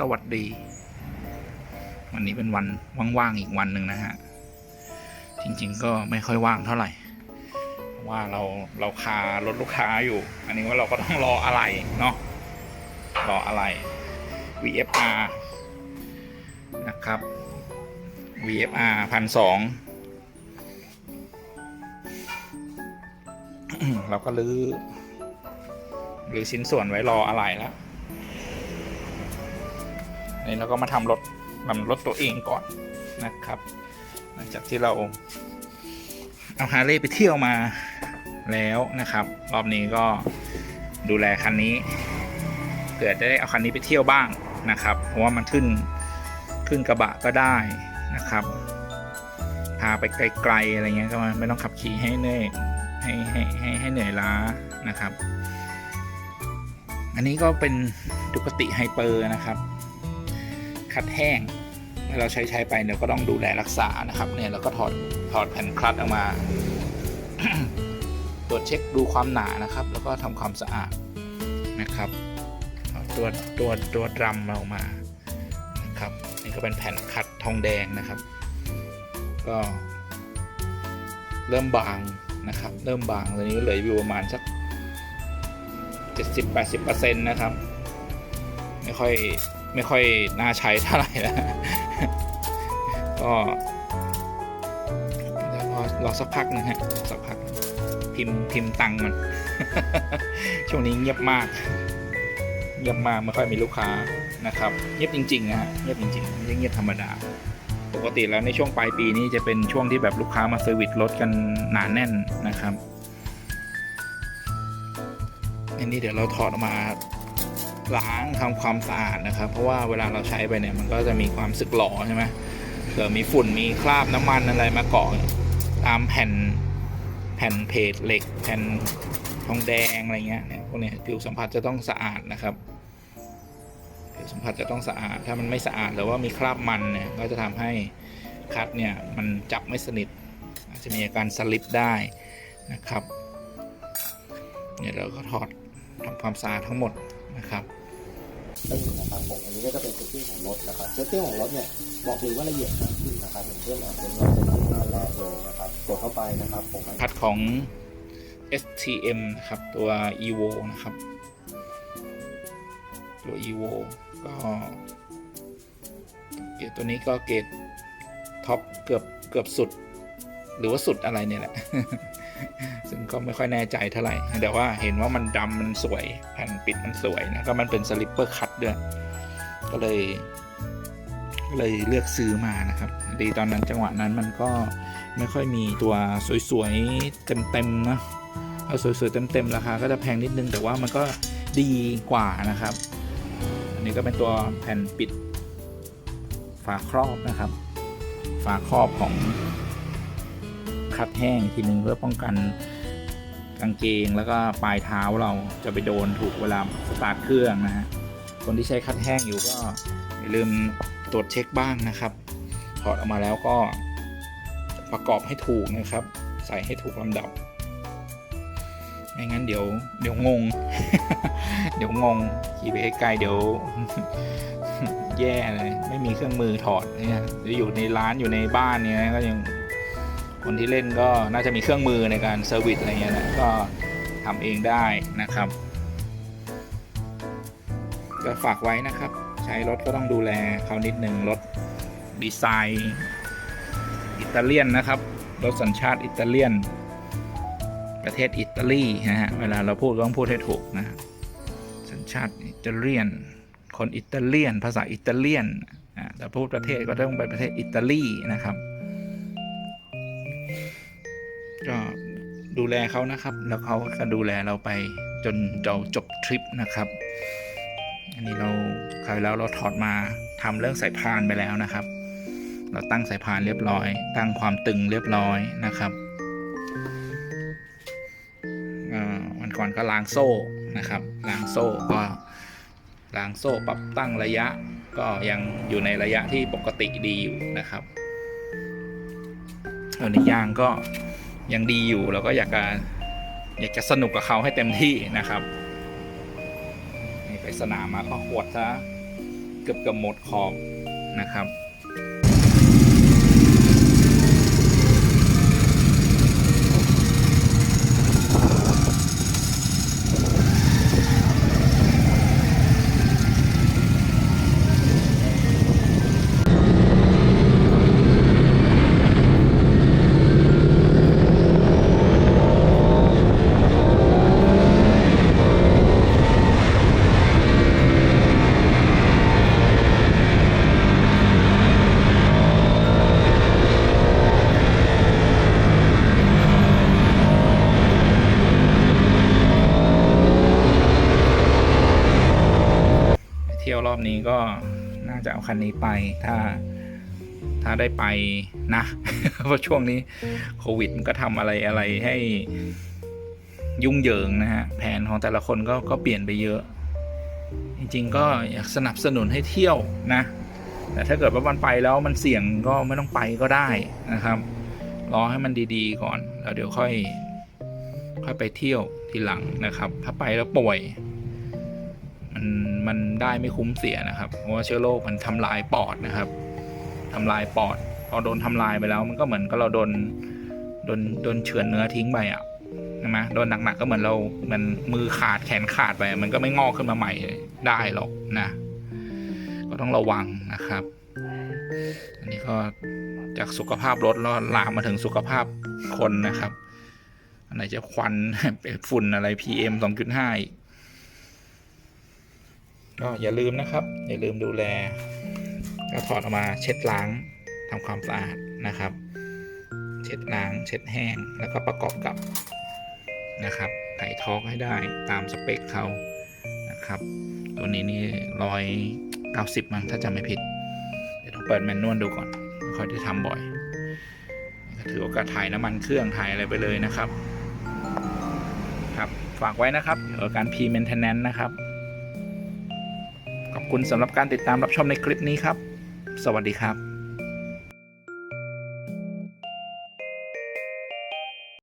สวัสดี วันนี้เป็นวันว่างๆอีกวันหนึ่งนะฮะ จริงๆก็ไม่ค่อยว่างเท่าไหร่เพราะว่าเราเราคารถลูกค้าอยู่ อันนี้ว่าเราก็ต้องรออะไรเนาะ รออะไร VFR นะครับ VFR พันสองเราก็ลื้อหรือชิ้นส่วนไว้รออะไรแล้ว นี่เราก็มาทำรถทำรถตัวเองก่อนนะครับ หลังจากที่เราเอาฮาร์เลย์ไปเที่ยวมาแล้วนะครับ รอบนี้ก็ดูแลคันนี้เผื่อได้เอาคันนี้ไปเที่ยวบ้างนะครับ เพราะว่ามันขึ้นขึ้นกระบะก็ได้นะครับพาไปไกลๆอะไรเงี้ยก็ไม่ต้องขับขี่ให้เหนื่อยให้ให้ให้ให้เหนื่อยล้านะครับ อันนี้ก็เป็นดุกติไฮเปอร์นะครับ คัดแห้งเมื่อเราใช้ใช้ไปเนี่ยก็ต้องดูแลรักษานะครับเนี่ยเราก็ถอดถอดแผ่นคลัตช์ออกมาตรวจเช็คดูความหนานะครับ แล้วก็ทำความสะอาดนะครับตัวตัวตัวดรัมเรามานะครับนี่ก็เป็นแผ่นคัดทองแดงนะครับ ก็เริ่มบางนะครับ เริ่มบางตอนนี้เหลืออยู่ประมาณสัก 70-80%นะครับ ไม่ค่อย ไม่ค่อยน่าใช้เท่าไหร่แล้วก็เดี๋ยวรอรอสักพักหนึงฮะสักพักพิมพ์พิมพ์ตังมัน ช่วงนี้เงียบมากเงียบมากไม่ค่อยมีลูกค้านะครับ เงียบจริงๆนะฮะเงียบจริงๆไม่ใช่เงียบธรรมดา ปกติแล้วในช่วงปลายปีนี้จะเป็นช่วงที่แบบลูกค้ามาเซอร์วิสรถกันหนาแน่นนะครับอันนี้เดี๋ยวเราถอดออกมา ล้างทำความสะอาดนะครับ เพราะว่าเวลาเราใช้ไปเนี่ยมันก็จะมีความสึกหรอใช่ไหมเกิดมีฝุ่นมีคราบน้ำมันอะไรมาเกาะตามแผ่นแผ่นเพจเหล็ก แผ่นทองแดงอะไรเงี้ยเนี่ยพวกนี้ผิวสัมผัสจะต้องสะอาดนะครับผิวสัมผัสจะต้องสะอาดถ้ามันไม่สะอาดหรือว่ามีคราบมันเนี่ยก็จะทำให้คัดเนี่ยมันจับไม่สนิทอาจจะมีอาการสลิปได้นะครับเนี่ยเราก็ถอดทำความสะอาดทั้งหมด นะครับตึ้งนะครับผมอันนี้ก็จะเป็นเซตติ้งของรถนะครับเซตติ้งของรถเนี่ยบอกเลยว่าละเอียดมากขึ้นนะครับอย่างเช่นเอาเป็นรถเป็นหน้าแรกเลยนะครับกดเข้าไปนะครับผมพัดของ STM นะครับตัว evo นะครับ ตัว evo ก็เกรดตัวนี้ก็เกรดท็อปเกือบเกือบสุด หรือว่าสุดอะไรเนี่ยแหละ ซึ่งก็ไม่ค่อยแน่ใจเท่าไหร่ แต่ว่าเห็นว่ามันดำมันสวย แผ่นปิดมันสวยนะก็มันเป็นสลิปเปอร์คัตด้วย ก็เลยก็เลยเลือกซื้อมานะครับ ดีตอนนั้นจังหวะนั้นมันก็ไม่ค่อยมีตัวสวยๆเต็มๆนะเอาสวยๆเต็มๆราคาก็จะแพงนิดนึงแต่ว่ามันก็ดีกว่านะครับ อันนี้ก็เป็นตัวแผ่นปิดฝาครอบนะครับ ฝาครอบของคัดแห้งอีกทีหนึ่งเพื่อป้องกัน กางเกงแล้วก็ปลายเท้าเราจะไปโดนถูกเวลาสตาร์ทเครื่องนะฮะคนที่ใช้คัดแห้งอยู่ก็อย่าลืมตรวจเช็คบ้างนะครับ ถอดออกมาแล้วก็ประกอบให้ถูกนะครับ ใส่ให้ถูกลำดับไม่งั้นเดี๋ยวเดี๋ยวงง เดี๋ยวงงขี่ไปไกลเดี๋ยว แย่เลย ไม่มีเครื่องมือถอดเนี่ยหรืออยู่ในร้านอยู่ในบ้านเนี่ยก็ยัง คนที่เล่นก็น่าจะมีเครื่องมือในการเซอร์วิสอะไรเงี้ยนะก็ทำเองได้นะครับ ก็ฝากไว้นะครับ ใช้รถก็ต้องดูแลเขานิดหนึ่งรถดีไซน์อิตาเลียนนะครับ รถสัญชาติอิตาเลียน ประเทศอิตาลีนะฮะเวลาเราพูดก็ต้องพูดให้ถูกนะสัญชาติอิตาเลียน คนอิตาเลียน ภาษาอิตาเลียนอะแต่พูดประเทศก็ต้องไปประเทศอิตาลีนะครับ ก็ดูแลเขานะครับ แล้วเขาก็ดูแลเราไปจนเราจบทริปนะครับ อันนี้เราคราวแล้วเราถอดมาทำเรื่องสายพานไปแล้วนะครับ เราตั้งสายพานเรียบร้อย ตั้งความตึงเรียบร้อยนะครับอ่าวันก่อนก็ล้างโซ่นะครับล้างโซ่ก็ล้างโซ่ปรับตั้งระยะก็ยังอยู่ในระยะที่ปกติดีอยู่นะครับส่วนในยางก็ ยังดีอยู่เราก็อยากจะอยากจะสนุกกับเขาให้เต็มที่นะครับนี่ไปสนามมาก็หวดซะเกือบเกือบหมดขอบนะครับ อบนี้ก็น่าจะเอาคันนี้ไปถ้าถ้าได้ไปนะ เพราะช่วงนี้โควิดมันก็ทำอะไรอะไรให้ยุ่งเหยิงนะฮะ แผนของแต่ละคนก็ก็เปลี่ยนไปเยอะ จริง ๆ ก็อยากสนับสนุนให้เที่ยวนะ แต่ถ้าเกิดว่ามันไปแล้วมันเสี่ยงก็ไม่ต้องไปก็ได้นะครับ รอให้มันดีๆก่อน แล้วเดี๋ยวค่อย ค่อยไปเที่ยวทีหลังนะครับ ถ้าไปแล้วป่วย มันมันได้ไม่คุ้มเสียนะครับ เพราะว่าเชื้อโรคมันทำลายปอดนะครับทำลายปอด พอโดนทำลายไปแล้ว มันก็เหมือนกับเราโดนโดนโดนเฉือนเนื้อทิ้งไปอะใช่ไหมโดนหนักๆก็เหมือนเรามันมือขาดแขนขาดไป มันก็ไม่งอกขึ้นมาใหม่ได้หรอกนะ ก็ต้องระวังนะครับ อันนี้ก็จากสุขภาพรถแล้วลามมาถึงสุขภาพคนนะครับ อันไหนจะควันเป็นฝุ่นอะไร PM 2.5อีก ก็อย่าลืมนะครับ อย่าลืมดูแลก็ถอดออกมาเช็ดล้างทำความสะอาดนะครับ เช็ดล้าง เช็ดแห้งแล้วก็ประกอบกับนะครับไถ่ทอกให้ได้ตามสเปคเขานะครับ ตัวนี้นี่ร้อยเก้าสิบมั้งถ้าจำไม่ผิด เดี๋ยวต้องเปิดแมนนวลดูก่อนไม่ค่อยได้ทำบ่อยถือโอกาสถ่ายน้ำมันเครื่องถ่ายอะไรไปเลยนะครับ ครับ ฝากไว้นะครับเกี่ยวกับการพีเมนเทนแนนนะครับ คุณสำหรับการติดตามรับชมในคลิปนี้ครับ สวัสดีครับ